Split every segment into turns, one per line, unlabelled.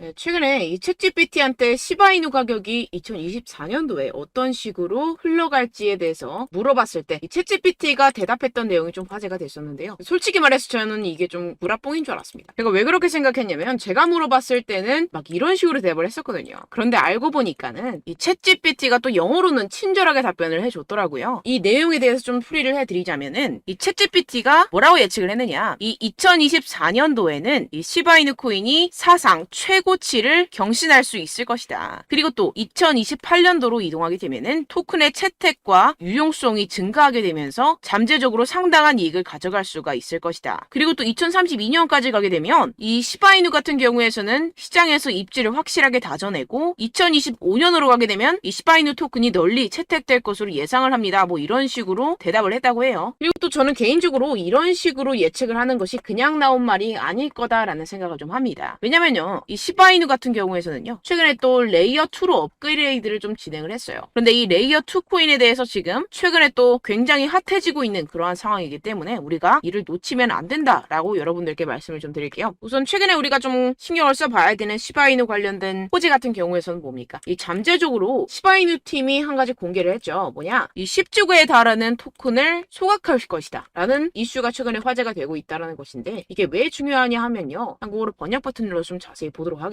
네, 최근에 이 챗GPT한테 시바이누 가격이 2024년도에 어떤 식으로 흘러갈지에 대해서 물어봤을 때 이 챗GPT가 대답했던 내용이 좀 화제가 됐었는데요. 솔직히 말해서 저는 이게 좀 구라뽕인 줄 알았습니다. 제가 왜 그렇게 생각했냐면 제가 물어봤을 때는 막 이런 식으로 대답을 했었거든요. 그런데 알고 보니까는 이 챗GPT가 또 영어로는 친절하게 답변을 해줬더라고요. 이 내용에 대해서 좀 풀이를 해드리자면은 이 챗GPT가 뭐라고 예측을 했느냐? 이 2024년도에는 이 시바이누 코인이 사상 최고 치를 경신할 수 있을 것이다. 그리고 또 2028년도로 이동하게 되면은 토큰의 채택과 유용성이 증가하게 되면서 잠재적으로 상당한 이익을 가져갈 수가 있을 것이다. 그리고 또 2032년까지 가게 되면 이 시바이누 같은 경우에서는 시장에서 입지를 확실하게 다져내고 2025년으로 가게 되면 이 시바이누 토큰이 널리 채택될 것으로 예상을 합니다. 뭐 이런 식으로 대답을 했다고 해요. 그리고 또 저는 개인적으로 이런 식으로 예측을 하는 것이 그냥 나온 말이 아닐 거다라는 생각을 좀 합니다. 왜냐면요. 이 시바 이누 같은 경우에서는요. 최근에 또 레이어 2로 업그레이드를 좀 진행을 했어요. 그런데 이 레이어 2 코인에 대해서 지금 최근에 또 굉장히 핫해지고 있는 그러한 상황이기 때문에 우리가 이를 놓치면 안 된다라고 여러분들께 말씀을 좀 드릴게요. 우선 최근에 우리가 좀 신경을 써봐야 되는 시바이누 관련된 호재 같은 경우에서는 뭡니까? 이 잠재적으로 시바이누 팀이 한 가지 공개를 했죠. 뭐냐? 이 10주고에 달하는 토큰을 소각할 것이다. 라는 이슈가 최근에 화제가 되고 있다는 것인데 이게 왜 중요하냐 하면요. 한국어로 번역 버튼 눌러서 좀 자세히 보도록 하겠습니다.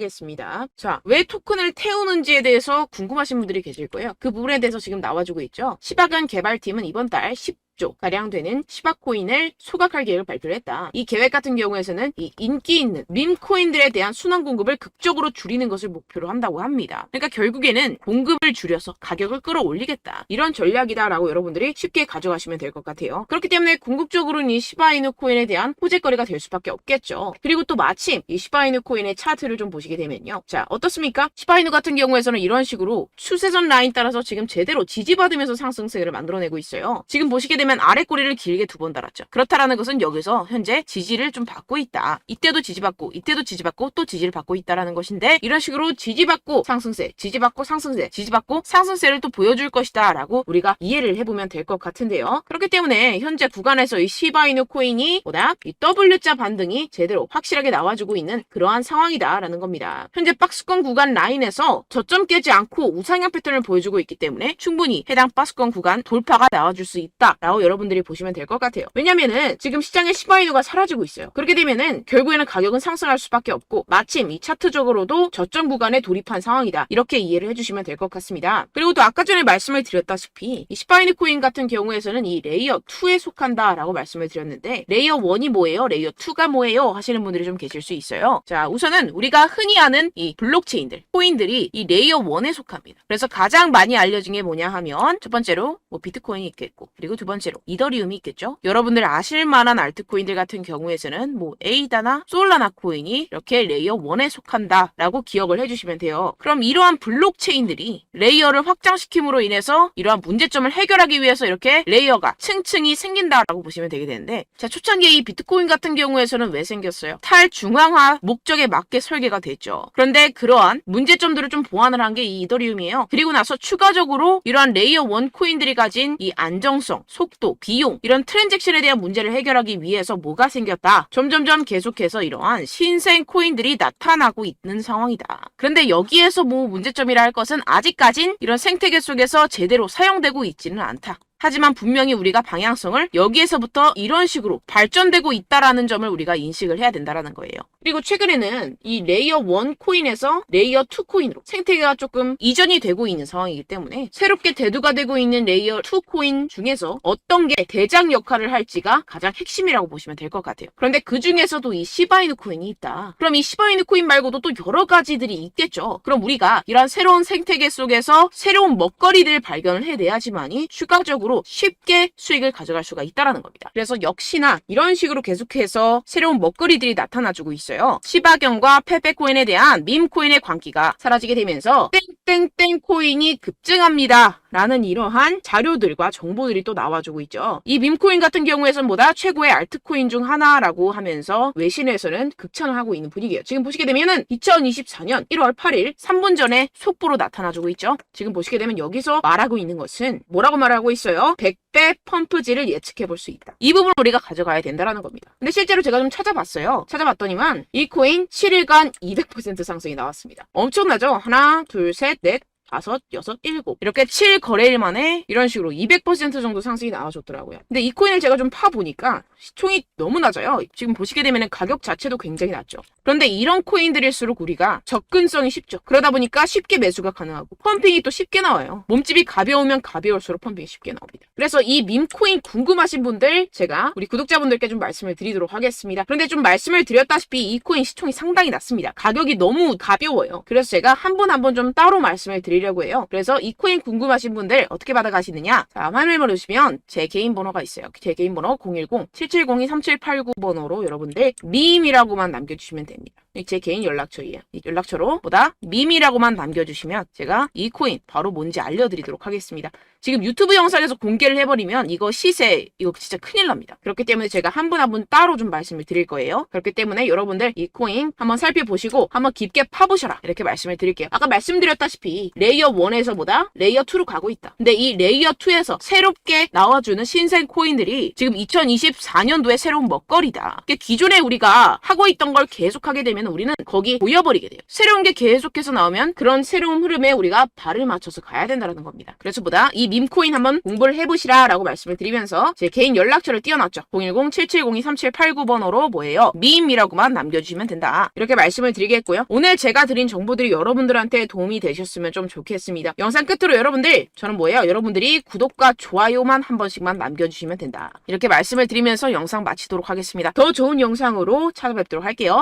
자, 왜 토큰을 태우는지에 대해서 궁금하신 분들이 계실 거예요. 그 부분에 대해서 지금 나와주고 있죠. 시바견 개발팀은 이번 달 10, 조 가량 되는 시바코인을 소각할 계획을 발표를 했다. 이 계획 같은 경우에서는 이 인기 있는 밈 코인들에 대한 순환 공급을 극적으로 줄이는 것을 목표로 한다고 합니다. 그러니까 결국에는 공급을 줄여서 가격을 끌어올리겠다. 이런 전략이다라고 여러분들이 쉽게 가져가시면 될 것 같아요. 그렇기 때문에 궁극적으로는 이 시바이누 코인에 대한 호재거리가 될 수밖에 없겠죠. 그리고 또 마침 이 시바이누 코인의 차트를 좀 보시게 되면요. 자, 어떻습니까? 시바이누 같은 경우에서는 이런 식으로 추세선 라인 따라서 지금 제대로 지지받으면서 상승세를 만들어내고 있어요. 지금 보시게 되면 아래 꼬리를 길게 두 번 달았죠. 그렇다라는 것은 여기서 현재 지지를 좀 받고 있다. 이때도 지지받고 이때도 지지받고 또 지지를 받고 있다라는 것인데 이런 식으로 지지받고 상승세, 지지받고 상승세, 지지받고 상승세를 또 보여줄 것이다 라고 우리가 이해를 해보면 될 것 같은데요. 그렇기 때문에 현재 구간에서 이 시바이누 코인이 보다 이 W자 반등이 제대로 확실하게 나와주고 있는 그러한 상황이다라는 겁니다. 현재 박스권 구간 라인에서 저점 깨지 않고 우상향 패턴을 보여주고 있기 때문에 충분히 해당 박스권 구간 돌파가 나와줄 수 있다 라고 여러분들이 보시면 될 것 같아요. 왜냐면은 지금 시장의 시바이누가 사라지고 있어요. 그렇게 되면은 결국에는 가격은 상승할 수밖에 없고 마침 이 차트적으로도 저점 구간에 돌입한 상황이다. 이렇게 이해를 해주시면 될 것 같습니다. 그리고 또 아까 전에 말씀을 드렸다시피 이 시바이누 코인 같은 경우에서는 이 레이어 2에 속한다라고 말씀을 드렸는데 레이어 1이 뭐예요? 레이어 2가 뭐예요? 하시는 분들이 좀 계실 수 있어요. 자, 우선은 우리가 흔히 아는 이 블록체인들, 코인들이 이 레이어 1에 속합니다. 그래서 가장 많이 알려진 게 뭐냐 하면 첫 번째로 뭐 비트코인이 있겠고 그리고 두 번째로 이더리움이 있겠죠. 여러분들 아실 만한 알트코인들 같은 경우에서는 뭐 에이다나 솔라나 코인이 이렇게 레이어 1에 속한다라고 기억을 해주시면 돼요. 그럼 이러한 블록체인들이 레이어를 확장시킴으로 인해서 이러한 문제점을 해결하기 위해서 이렇게 레이어가 층층이 생긴다라고 보시면 되게 되는데 자 초창기에 이 비트코인 같은 경우에서는 왜 생겼어요? 탈중앙화 목적에 맞게 설계가 됐죠. 그런데 그러한 문제점들을 좀 보완을 한 게 이 이더리움이에요. 그리고 나서 추가적으로 이러한 레이어 1 코인들이 가진 이 안정성, 속 도, 비용 이런 트랜잭션에 대한 문제를 해결하기 위해서 뭐가 생겼다. 점점점 계속해서 이러한 신생 코인들이 나타나고 있는 상황이다. 그런데 여기에서 뭐 문제점이라 할 것은 아직까진 이런 생태계 속에서 제대로 사용되고 있지는 않다. 하지만 분명히 우리가 방향성을 여기에서부터 이런 식으로 발전되고 있다라는 점을 우리가 인식을 해야 된다라는 거예요. 그리고 최근에는 이 레이어 1 코인에서 레이어 2 코인으로 생태계가 조금 이전이 되고 있는 상황이기 때문에 새롭게 대두가 되고 있는 레이어 2 코인 중에서 어떤 게 대장 역할을 할지가 가장 핵심이라고 보시면 될 것 같아요. 그런데 그 중에서도 이 시바이누 코인이 있다. 그럼 이 시바이누 코인 말고도 또 여러 가지들이 있겠죠. 그럼 우리가 이런 새로운 생태계 속에서 새로운 먹거리들을 발견을 해내야지만이 추가적으로 쉽게 수익을 가져갈 수가 있다라는 겁니다. 그래서 역시나 이런 식으로 계속해서 새로운 먹거리들이 나타나주고 있어요. 시바견과 페페코인에 대한 밈코인의 광기가 사라지게 되면서 땡땡땡 코인이 급증합니다. 라는 이러한 자료들과 정보들이 또 나와주고 있죠. 이 밈코인 같은 경우에선 뭐다? 최고의 알트코인 중 하나라고 하면서 외신에서는 극찬을 하고 있는 분위기예요. 지금 보시게 되면은 2024년 1월 8일 3분 전에 속보로 나타나주고 있죠. 지금 보시게 되면 여기서 말하고 있는 것은 뭐라고 말하고 있어요? 100배 펌프질을 예측해 볼 수 있다. 이 부분을 우리가 가져가야 된다라는 겁니다. 근데 실제로 제가 좀 찾아봤어요. 찾아봤더니만 이 코인 7일간 200% 상승이 나왔습니다. 엄청나죠? 하나, 둘, 셋, 넷, 다섯, 여섯, 일곱. 이렇게 7거래일 만에 이런 식으로 200% 정도 상승이 나와줬더라고요. 근데 이 코인을 제가 좀 파보니까 시총이 너무 낮아요. 지금 보시게 되면 가격 자체도 굉장히 낮죠. 그런데 이런 코인들일수록 우리가 접근성이 쉽죠. 그러다 보니까 쉽게 매수가 가능하고 펌핑이 또 쉽게 나와요. 몸집이 가벼우면 가벼울수록 펌핑이 쉽게 나옵니다. 그래서 이 밈코인 궁금하신 분들 제가 우리 구독자분들께 좀 말씀을 드리도록 하겠습니다. 그런데 좀 말씀을 드렸다시피 이 코인 시총이 상당히 낮습니다. 가격이 너무 가벼워요. 그래서 제가 한분한분좀 따로 말씀을 드 리려고 해요. 그래서 이 코인 궁금하신 분들 어떻게 받아가시느냐? 자, 화면을 보시면 제 개인 번호가 있어요. 제 개인 번호 010-7702-3789번호로 여러분들 밈이라고만 남겨주시면 됩니다. 제 개인 연락처예요. 이 연락처로 보다 밈이라고만 남겨주시면 제가 이 코인 바로 뭔지 알려드리도록 하겠습니다. 지금 유튜브 영상에서 공개를 해버리면 이거 시세 이거 진짜 큰일 납니다. 그렇기 때문에 제가 한분 한분 따로 좀 말씀을 드릴 거예요. 그렇기 때문에 여러분들 이 코인 한번 살펴보시고 한번 깊게 파보셔라 이렇게 말씀을 드릴게요. 아까 말씀드렸다시피 레이어 1에서 보다 레이어 2로 가고 있다. 근데 이 레이어 2에서 새롭게 나와주는 신생 코인들이 지금 2024년도에 새로운 먹거리다. 기존에 우리가 하고 있던 걸 계속하게 되면 우리는 거기 보여버리게 돼요. 새로운 게 계속해서 나오면 그런 새로운 흐름에 우리가 발을 맞춰서 가야 된다는 겁니다. 그래서 보다 이 밈코인 한번 공부를 해보시라 라고 말씀을 드리면서 제 개인 연락처를 띄워놨죠. 010-7702-3789 번호로 뭐예요? 밈이라고만 남겨주시면 된다. 이렇게 말씀을 드리겠고요. 오늘 제가 드린 정보들이 여러분들한테 도움이 되셨으면 좀 좋겠습니다. 영상 끝으로 여러분들 저는 뭐예요? 여러분들이 구독과 좋아요만 한 번씩만 남겨주시면 된다. 이렇게 말씀을 드리면서 영상 마치도록 하겠습니다. 더 좋은 영상으로 찾아뵙도록 할게요.